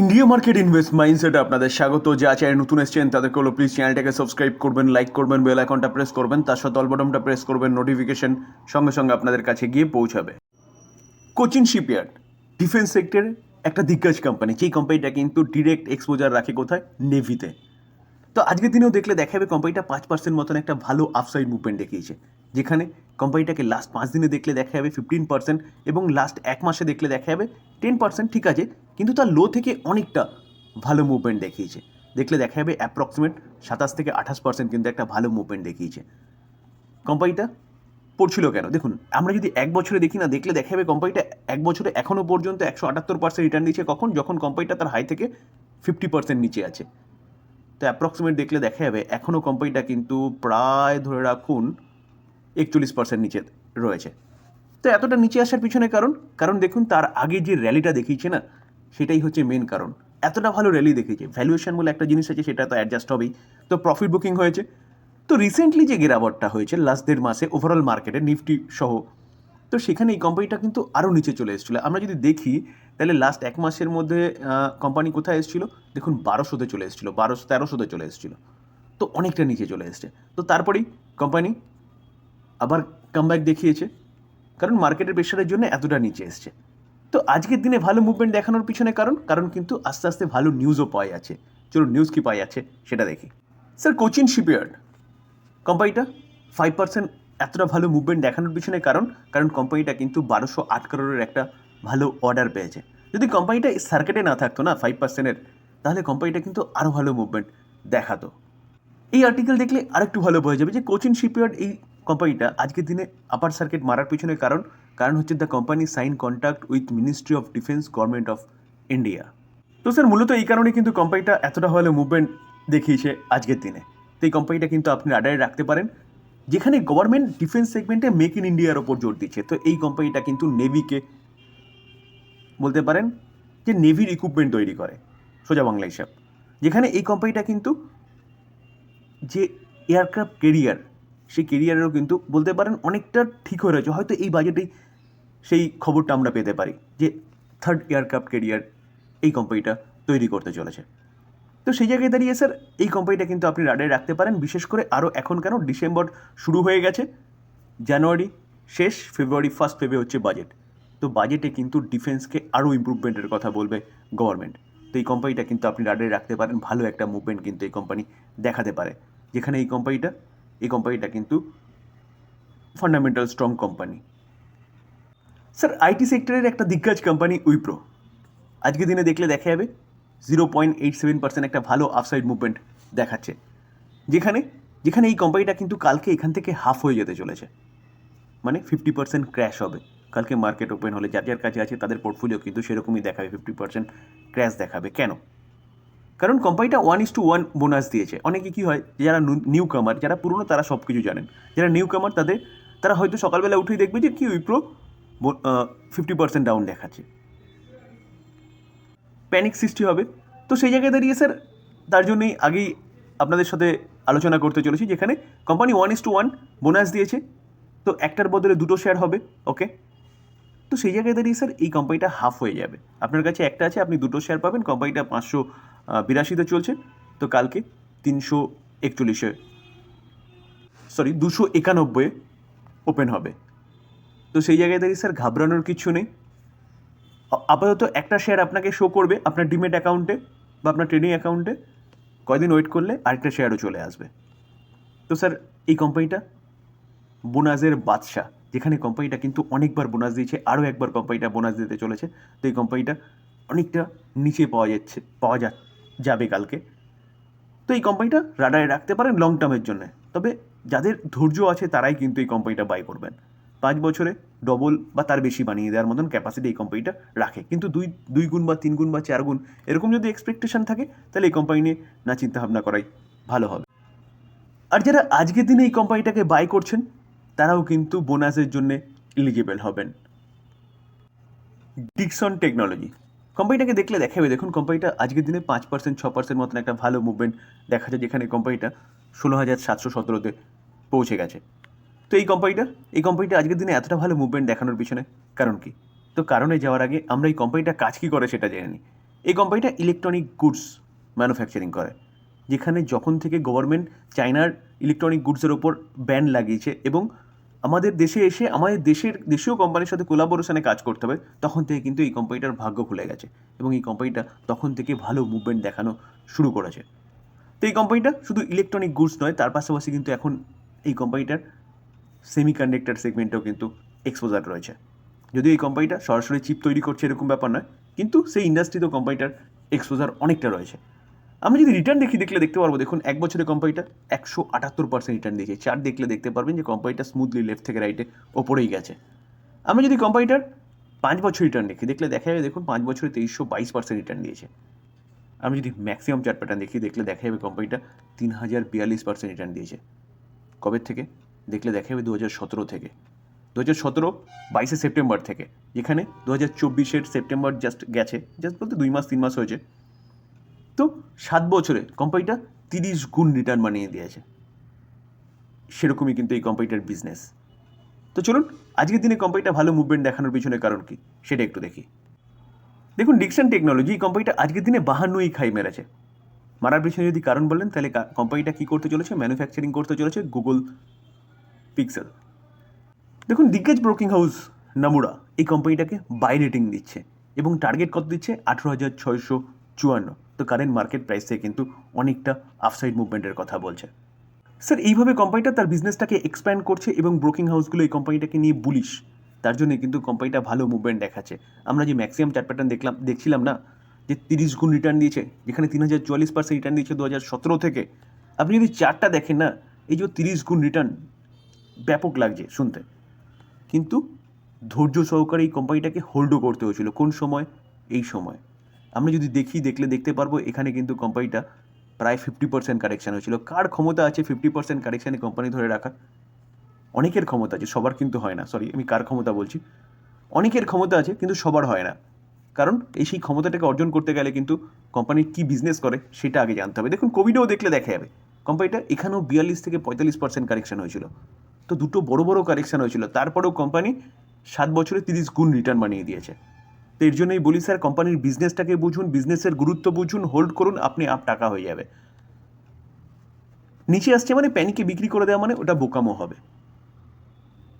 India market invest মাইন্ডসেটে আপনাদের স্বাগত। যা চ্যানেল নতুন এসেছেন, তাদেরকে হলো প্লিজ চ্যানেলটাকে সাবস্ক্রাইব করবেন লাইক করবেন বেল আইকনটা প্রেস করবেন, তার সাথে অল বটনটা প্রেস করবেন নোটিফিকেশন সঙ্গে সঙ্গে আপনাদের কাছে গিয়ে পৌঁছাবে। কোচিন শিপইয়ার্ড ডিফেন্স সেক্টরে একটা দিগ্গজ কোম্পানি যেই কোম্পানিটা কিন্তু ডিরেক্ট এক্সপোজার রাখে কোথায়? নেভিতে তো আজকের দিনেও দেখলে দেখা যাবে কোম্পানিটা পাঁচ পার্সেন্ট মতন একটা ভালো আপসাইড মুভমেন্ট দেখিয়েছে। যেখানে কোম্পানিটাকে লাস্ট পাঁচ দিনে দেখলে দেখা যাবে ফিফটিন পার্সেন্ট এবং লাস্ট এক মাসে দেখলে দেখা যাবে টেন পার্সেন্ট ঠিক আছে, কিন্তু তার লো থেকে অনেকটা ভালো মুভমেন্ট দেখিয়েছে। দেখলে দেখা যাবে অ্যাপ্রক্সিমেট সাতাশ থেকে আঠাশ পার্সেন্ট কিন্তু একটা ভালো মুভমেন্ট দেখিয়েছে। কোম্পানিটা পড়ছিল কেন? দেখুন, আমরা যদি এক বছরে দেখি না, দেখলে দেখা যাবে কোম্পানিটা এক বছরে এখনও পর্যন্ত একশো আটাত্তর পার্সেন্ট রিটার্ন দিচ্ছে কখন? যখন কোম্পানিটা তার হাই থেকে ফিফটি পার্সেন্ট নিচে আছে। তো অ্যাপ্রক্সিমেট দেখলে দেখা যাবে এখনও কোম্পানিটা কিন্তু প্রায় ধরে রাখুন একচল্লিশ পার্সেন্ট নিচে রয়েছে। তো এতটা নিচে আসার পিছনে কারণ কারণ দেখুন তার আগে যে র্যালিটা দেখিয়েছে না, সেটাই হচ্ছে মেন কারণ। এতটা ভালো র্যালি দেখিয়েছে। ভ্যালুয়েশন বলে একটা জিনিস আছে, সেটা তো অ্যাডজাস্ট হবেই। তো প্রফিট বুকিং হয়েছে। তো রিসেন্টলি যে গেরাবটটা হয়েছে লাস্ট দেড় মাসে ওভারঅল মার্কেটে নিফটি সহ, তো সেখানে এই কোম্পানিটা কিন্তু আরও নিচে চলে এসেছিল। আমরা যদি দেখি, তাহলে লাস্ট এক মাসের মধ্যে কোম্পানি কোথায় এসেছিল? দেখুন বারোশোতে চলে এসেছিল, বারোশো তেরোশোতে চলে এসেছিল। তো অনেকটা নিচে চলে এসছে। তো তারপরেই কোম্পানি আবার কামব্যাক দেখিয়েছে। কারণ মার্কেটের প্রেশারের জন্য এতটা নিচে এসছে। তো আজকের দিনে ভালো মুভমেন্ট দেখানোর পিছনে কারণ কারণ কিন্তু আস্তে আস্তে ভালো নিউজও পাওয়া যাচ্ছে। চলুন নিউজ কী পাওয়া যাচ্ছে সেটা দেখি। স্যার কোচিন শিপইয়ার্ড কোম্পানিটা ফাইভ পার্সেন্ট এতটা ভালো মুভমেন্ট দেখানোর পিছনে কারণ কারণ কোম্পানিটা কিন্তু বারোশো আট করোড়ের একটা ভালো অর্ডার পেয়েছে। যদি কোম্পানিটা সার্কেটে না থাকতো না ফাইভ পার্সেন্টের তাহলে কোম্পানিটা কিন্তু আরও ভালো মুভমেন্ট দেখাতো। এই আর্টিকেল দেখলে আরেকটু ভালো বোঝা যাবে যে কোচিন শিপইয়ার্ড এই কোম্পানিটা আজকের দিনে আপার সার্কিট মারার পিছনে কারণ কারণ হচ্ছে the company sign contract with ministry of defence government of India তো স্যার মূলত এই কারণে কিন্তু কোম্পানিটা এতটা হলে মুভমেন্ট দেখিয়েছে আজকের দিনে। তো এই কোম্পানিটা কিন্তু আপনি রাডারে রাখতে পারেন, যেখানে গভর্নমেন্ট ডিফেন্স সেগমেন্টে মেক ইন ইন্ডিয়ার ওপর জোর দিচ্ছে। তো এই কোম্পানিটা কিন্তু নেভিকে বলতে পারেন যে নেভির ইকুইপমেন্ট তৈরি করে, সোজা বাংলা হিসাব। যেখানে এই কোম্পানিটা কিন্তু যে এয়ারক্রাফট কেরিয়ার সেই কেরিয়ারেরও কিন্তু বলতে পারেন অনেকটা ঠিক হয়ে রয়েছে। হয়তো এই বাজেটেই সেই খবরটা আমরা পেতে পারি যে থার্ড এয়ারক্রাফট কেরিয়ার এই কোম্পানিটা তৈরি করতে চলেছে। তো সেই জায়গায় দাঁড়িয়ে স্যার এই কোম্পানিটা কিন্তু আপনি রাডারে রাখতে পারেন। বিশেষ করে আরও এখন কেন ডিসেম্বর শুরু হয়ে গেছে। জানুয়ারি শেষ, ফেব্রুয়ারি ফার্স্ট ফেবে হচ্ছে বাজেট তো বাজেটে কিন্তু ডিফেন্সকে আরও ইম্প্রুভমেন্টের কথা বলবে গভর্নমেন্ট তো এই কোম্পানিটা কিন্তু আপনি রাডারে রাখতে পারেন। ভালো একটা মুভমেন্ট কিন্তু এই কোম্পানি দেখাতে পারে। যেখানে এই কোম্পানিটা এই কোম্পানিটা কিন্তু fundamental strong company sir IT সেক্টরের একটা দিগ্গজ কোম্পানি উইপ্রো আজকে দিনে দেখলে দেখা যাবে zero point eight seven percent একটা ভালো আফসাইড মুভমেন্ট দেখাচ্ছে। যেখানে যেখানে এই কোম্পানিটা কিন্তু কালকে এখান থেকে হাফ হয়ে যেতে চলেছে। মানে ফিফটি পার্সেন্ট ক্র্যাশ হবে। কালকে মার্কেট ওপেন হলে, যার যার কাছে আছে, তাদের পোর্টফোলিও কিন্তু সেরকমই দেখাবে। ফিফটি পার্সেন্ট ক্র্যাশ দেখাবে। কেন? কারণ কোম্পানিটা one is to one bonus দিয়েছে। অনেকে কী হয় যারা নিউ কামার যারা পুরনো, তারা সব কিছু জানেন। যারা নিউ কামার তাদের তারা হয়তো সকালবেলা উঠেই দেখবে যে কি উইপ্রো ফিফটি পার্সেন্ট ডাউন দেখাচ্ছে। প্যানিক সৃষ্টি হবে। তো সেই জায়গায় দাঁড়িয়ে স্যার তার জন্যই আগেই আপনাদের সাথে আলোচনা করতে চলেছি, যেখানে company one is to one bonus দিয়েছে। তো একটার বদলে দুটো শেয়ার হবে ওকে তো সেই জায়গায় দাঁড়িয়ে স্যার এই কোম্পানিটা হাফ হয়ে যাবে। আপনার কাছে একটা আছে, আপনি দুটো শেয়ার পাবেন কোম্পানিটা পাঁচশো বিরাশিতে চলছে। তো কালকে তিনশো একচল্লিশে সরি দুশো একানব্বই ওপেন হবে। তো সেই জায়গায় দাঁড়িয়ে স্যার ঘাবড়ানোর কিছু নেই। আপাতত একটা শেয়ার আপনাকে শো করবে আপনার ডিমেট অ্যাকাউন্টে বা আপনার ট্রেডিং অ্যাকাউন্টে কয়দিন ওয়েট করলে আরেকটা শেয়ারও চলে আসবে। তো স্যার এই কোম্পানিটা বোনাসের বাদশা যেখানে কোম্পানিটা কিন্তু অনেকবার বোনাস দিয়েছে, আরও একবার কোম্পানিটা বোনাস দিতে চলেছে। তো এই কোম্পানিটা অনেকটা নিচে পাওয়া যাচ্ছে, পাওয়া যা যাবে কালকে। তো এই কোম্পানিটা রাডারে রাখতে পারেন লং টার্মের জন্য। তবে যাদের ধৈর্য আছে তারাই কিন্তু এই কোম্পানিটা বাই করবেন। পাঁচ বছরে ডবল বা তার বেশি বানিয়ে দেওয়ার মতন ক্যাপাসিটি এই কোম্পানিটা রাখে। কিন্তু দুই দুই গুণ বা তিন গুণ বা চার গুণ এরকম যদি এক্সপেকটেশন থাকে, তাহলে এই কোম্পানি নিয়ে না চিন্তা ভাবনা করাই ভালো হবে। আর যারা আজকের দিনে এই কোম্পানিটাকে বাই করছেন, তারাও কিন্তু বোনাসের জন্য এলিজিবল হবেন। ডিকসন টেকনোলজি কোম্পানিটাকে দেখলে দেখাবে। দেখুন কোম্পানিটা আজকের দিনে পাঁচ পার্সেন্ট ছ পার্সেন্ট মতন একটা ভালো মুভমেন্ট দেখা যায়, যেখানে কোম্পানিটা ষোলো হাজার সাতশো সতেরোতে পৌঁছে গেছে। তো এই কোম্পানিটা এই কোম্পানিটা আজকের দিনে এতটা ভালো মুভমেন্ট দেখানোর পিছনে কারণ কি? তো কারণে যাওয়ার আগে আমরা এই কোম্পানিটা কাজ কী করে সেটা জেনে এই কোম্পানিটা ইলেকট্রনিক গুডস ম্যানুফ্যাকচারিং করে, যেখানে যখন থেকে গভর্নমেন্ট চায়নার ইলেকট্রনিক গুডসের ওপর ব্যান লাগিয়েছে এবং আমাদের দেশে এসে, আমাদের দেশের দেশীয় কোম্পানির সাথে কোলাবোরেশনে কাজ করতে হবে, তখন থেকে কিন্তু এই কোম্পানিটার ভাগ্য খুলে গেছে এবং এই কোম্পানিটা তখন থেকে ভালো মুভমেন্ট দেখানো শুরু করেছে। তো এই কোম্পানিটা শুধু ইলেকট্রনিক গুডস নয়, তার পাশাপাশি কিন্তু এখন এই কোম্পানিটার সেমি কন্ডাক্টর সেগমেন্টেও কিন্তু এক্সপোজার রয়েছে। যদিও এই কোম্পানিটা সরাসরি চিপ তৈরি করছে এরকম ব্যাপার নয়, কিন্তু সেই ইন্ডাস্ট্রিতেও কোম্পানিটার এক্সপোজার অনেকটা রয়েছে। আমি যদি রিটার্ন দেখি, দেখলে দেখতে পারব। দেখুন, এক বছরে কোম্পানিটা একশো আটাত্তর পার্সেন্ট রিটার্ন দিয়েছে। চার দেখলে দেখতে পারবেন যে কোম্পানিটা স্মুথলি লেফট থেকে রাইটে ওপরেই গেছে। আমি যদি কোম্পানিটার পাঁচ বছর রিটার্ন দেখি, দেখলে দেখা যাবে, দেখুন, পাঁচ বছরে তেইশশো বাইশ পার্সেন্ট রিটার্ন দিয়েছে। আমি যদি ম্যাক্সিমাম চার্ট প্যাটার্ন দেখি, দেখলে দেখা যাবে কোম্পানিটা তিন হাজার বিয়াল্লিশ পার্সেন্ট রিটার্ন দিয়েছে। কবে থেকে? দেখলে দেখা যাবে দু হাজার সতেরো থেকে। দু হাজার সতেরো বাইশে সেপ্টেম্বর থেকে। যেখানে দু হাজার চব্বিশের সেপ্টেম্বর জাস্ট গেছে। জাস্ট বলতে দুই মাস, তিন মাস হয়েছে। তো সাত বছরে কোম্পানিটা তিরিশ গুণ রিটার্ন বানিয়ে দিয়েছে। সেরকমই কিন্তু এই কোম্পানিটার বিজনেস তো চলুন, আজকের দিনে কোম্পানিটা ভালো মুভমেন্ট দেখানোর পিছনে কারণ কি, সেটা একটু দেখি। দেখুন ডিকশন টেকনোলজি এই কোম্পানিটা আজকের দিনে বাহান্নই খাই মেরেছে। মারার পিছনে যদি কারণ বলেন, তাহলে কোম্পানিটা কী করতে চলেছে? ম্যানুফ্যাকচারিং করতে চলেছে গুগল পিক্সেল দেখুন দিগ্গজ ব্রোকিং হাউস নামুরা এই কোম্পানিটাকে বাই রেটিং দিচ্ছে এবং টার্গেট কত দিচ্ছে? আঠেরো হাজার ছয়শো চুয়ান্ন। তো কারেন্ট মার্কেট প্রাইস থেকে কিন্তু অনেকটা আফসাইড মুভমেন্টের কথা বলছে। স্যার এইভাবে কোম্পানিটা তার বিজনেসটাকে এক্সপ্যান্ড করছে এবং ব্রোকিং হাউসগুলো এই কোম্পানিটাকে নিয়ে বুলিশ তার জন্য কিন্তু কোম্পানিটা ভালো মুভমেন্ট দেখাচ্ছে। আমরা যে ম্যাক্সিমাম চার্ট প্যাটার্ন দেখলাম, দেখছিলাম না, যে তিরিশ গুণ রিটার্ন দিয়েছে, যেখানে তিন হাজার চুয়াল্লিশ পার্সেন্ট রিটার্ন দিয়েছে দু হাজার সতেরো থেকে, আপনি যদি চারটা দেখেন না, এই যে তিরিশ গুণ রিটার্ন ব্যাপক লাগছে শুনতে। কিন্তু ধৈর্য সহকারে এই কোম্পানিটাকে হোল্ডও করতে হয়েছিল। কোন সময়? এই সময়। আমরা যদি দেখি, দেখলে দেখতে পারব এখানে কিন্তু কোম্পানিটা প্রায় ফিফটি পার্সেন্ট কারেকশান হয়েছিল। কার ক্ষমতা আছে ফিফটি পার্সেন্ট কারেকশানে কোম্পানি ধরে রাখার অনেকের ক্ষমতা আছে, সবার কিন্তু হয় না। সরি আমি কার ক্ষমতা বলছি? অনেকের ক্ষমতা আছে, কিন্তু সবার হয় না। কারণ এই সেই ক্ষমতাটাকে অর্জন করতে গেলে কিন্তু কোম্পানির কী বিজনেস করে, সেটা আগে জানতে হবে। দেখুন কোভিডেও দেখলে দেখা যাবে। কোম্পানিটা এখানেও বিয়াল্লিশ থেকে পঁয়তাল্লিশ পার্সেন্ট কারেকশান হয়েছিল। তো দুটো বড় বড় কারেকশান হয়েছিল। তারপরেও কোম্পানি সাত বছরে তিরিশ গুণ রিটার্ন বানিয়ে দিয়েছে। তো এর জন্যই বলি স্যার কোম্পানির বিজনেসটাকে বুঝুন বিজনেসের গুরুত্ব বুঝুন হোল্ড করুন, আপনি আপ টাকা হয়ে যাবে। নিচে আসছে মানে প্যানিকে বিক্রি করে দেওয়া মানে ওটা বোকামো হবে।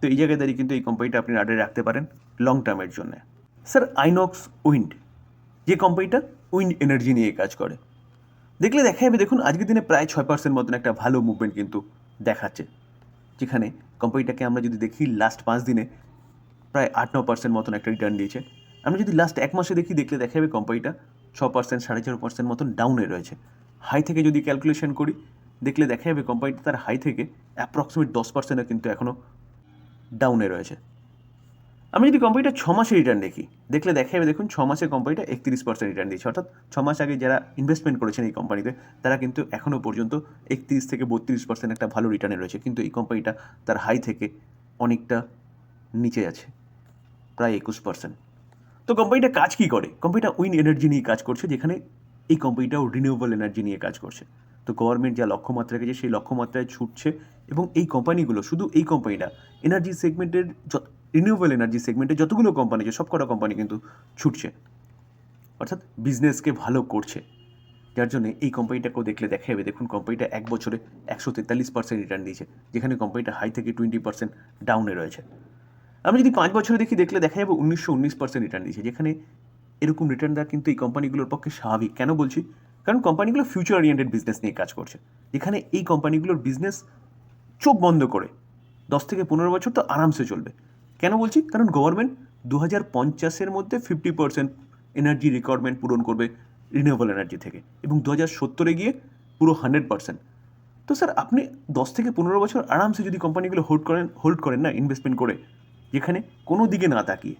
তো এই জায়গায় দাঁড়িয়ে কিন্তু এই কোম্পানিটা আপনি রাডারে রাখতে পারেন লং টার্মের জন্য। স্যার আইনক্স উইন্ড যে কোম্পানিটা উইন্ড এনার্জি নিয়ে কাজ করে। দেখলে দেখা যাবে দেখুন আজকের দিনে প্রায় ছয় পার্সেন্ট মতন একটা ভালো মুভমেন্ট কিন্তু দেখাচ্ছে। যেখানে কোম্পানিটাকে আমরা যদি দেখি লাস্ট পাঁচ দিনে প্রায় আট ন পার্সেন্ট মতন একটা রিটার্ন দিয়েছে। আমরা যদি লাস্ট এক মাসে দেখি, দেখলে দেখা যাবে কোম্পানিটা ছ পার্সেন্ট সাড়ে চার পার্সেন্ট মতন ডাউনে রয়েছে। হাই থেকে যদি ক্যালকুলেশন করি, দেখলে দেখা যাবে কোম্পানিটা তার হাই থেকে অ্যাপ্রক্সিমেট দশ পার্সেন্টও কিন্তু এখনও ডাউনে রয়েছে। আমি যদি কোম্পানিটা ছ মাসে রিটার্ন দেখি, দেখলে দেখা যাবে, দেখুন ছ মাসে কোম্পানিটা একত্রিশ পার্সেন্ট রিটার্ন দিয়েছে। অর্থাৎ ছ মাস আগে যারা ইনভেস্টমেন্ট করেছেন এই কোম্পানিতে তারা কিন্তু এখনও পর্যন্ত একত্রিশ থেকে বত্রিশ পার্সেন্ট একটা ভালো রিটার্নে রয়েছে। কিন্তু এই কোম্পানিটা তার হাই থেকে অনেকটা নিচে আছে, প্রায় একুশ পার্সেন্ট তো কোম্পানিটা কাজ কী করে? কোম্পানিটা উইন এনার্জি নিয়ে কাজ করছে, যেখানে এই কোম্পানিটাও রিনিউয়েবল এনার্জি নিয়ে কাজ করছে। তো গভর্নমেন্ট যা লক্ষ্যমাত্রা রেখেছে, সেই লক্ষ্যমাত্রায় ছুটছে এবং এই কোম্পানিগুলো শুধু এই কোম্পানিটা এনার্জি সেগমেন্টের রিনিউয়েবল এনার্জি সেগমেন্টে যতগুলো কোম্পানি আছে, সবকটা কোম্পানি কিন্তু ছুটছে। অর্থাৎ বিজনেসকে ভালো করছে। যার জন্য এই কোম্পানিটাকেও দেখলে দেখা যাবে দেখুন কোম্পানিটা এক বছরে একশো তেতাল্লিশ পার্সেন্ট রিটার্ন দিয়েছে, যেখানে কোম্পানিটা হাই থেকে টোয়েন্টি পার্সেন্ট ডাউনে রয়েছে। আমি যদি পাঁচ বছরে দেখি, দেখলে দেখা যাবে উনিশশো উনিশ পার্সেন্ট রিটার্ন দিয়েছে যেখানে এরকম রিটার্ন দেওয়া কিন্তু এই কোম্পানিগুলোর পক্ষে স্বাভাবিক। কেন বলছি? কারণ কোম্পানিগুলো ফিউচার ওরিয়েন্টেড বিজনেস নিয়ে কাজ করছে। যেখানে এই কোম্পানিগুলোর বিজনেস চোখ বন্ধ করে। দশ থেকে পনেরো বছর তো আরামসে চলবে। কেন বলছি? কারণ গভর্নমেন্ট দু হাজার পঞ্চাশের মধ্যে ফিফটি পার্সেন্ট এনার্জি রিকোয়ারমেন্ট পূরণ করবে রিনিউয়েবল এনার্জি থেকে এবং দু হাজার সত্তরে গিয়ে পুরো হান্ড্রেড পার্সেন্ট তো স্যার, আপনি দশ থেকে পনেরো বছর আরামসে যদি কোম্পানিগুলো হোল্ড করেন হোল্ড করেন না ইনভেস্টমেন্ট করে যেখানে কোনো দিকে না তাকিয়ে।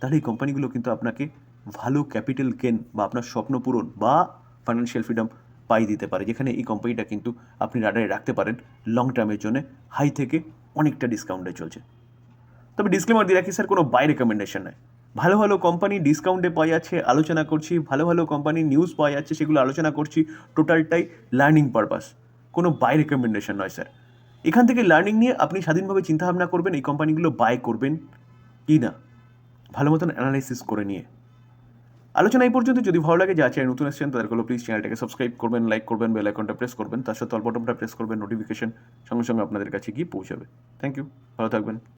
তাহলে এই কোম্পানিগুলো কিন্তু আপনাকে ভালো ক্যাপিটাল গেন বা আপনার স্বপ্ন পূরণ বা ফাইন্যান্সিয়াল ফ্রিডম পাই দিতে পারে। যেখানে এই কোম্পানিটা কিন্তু আপনি রাডারে রাখতে পারেন লং টার্মের জন্য। হাই থেকে অনেকটা ডিসকাউন্টে চলছে। তবে ডিসক্লেমার দিয়ে রাখি স্যার কোনো বাই রেকমেন্ডেশন নয় ভালো ভালো কোম্পানি ডিসকাউন্টে পাওয়া যাচ্ছে, আলোচনা করছি, ভালো ভালো কোম্পানি নিউজ পাওয়া যাচ্ছে, সেগুলো আলোচনা করছি টোটালটাই লার্নিং পারপাস কোনো বাই রেকমেন্ডেশন নয় স্যার এখান থেকে লার্নিং নিয়ে আপনি স্বাধীনভাবে চিন্তাভাবনা করবেন, এই কোম্পানিগুলো বাই করবেন, কি না? ভালো মতন অ্যানালাইসিস করে নিয়ে। আলোচনা এই পর্যন্ত। যদি ভালো লাগে, যা চ্যানেল নতুন এসেছেন তাদের প্লিজ চ্যানেলটাকে সাবস্ক্রাইব করবেন লাইক করবেন বেল আইকনটা প্রেস করবেন, তার সাথে অল বটনটা প্রেস করবেন নোটিফিকেশন সঙ্গে সঙ্গে আপনাদের কাছে গিয়ে পৌঁছাবে। থ্যাংক ইউ ভালো থাকবেন।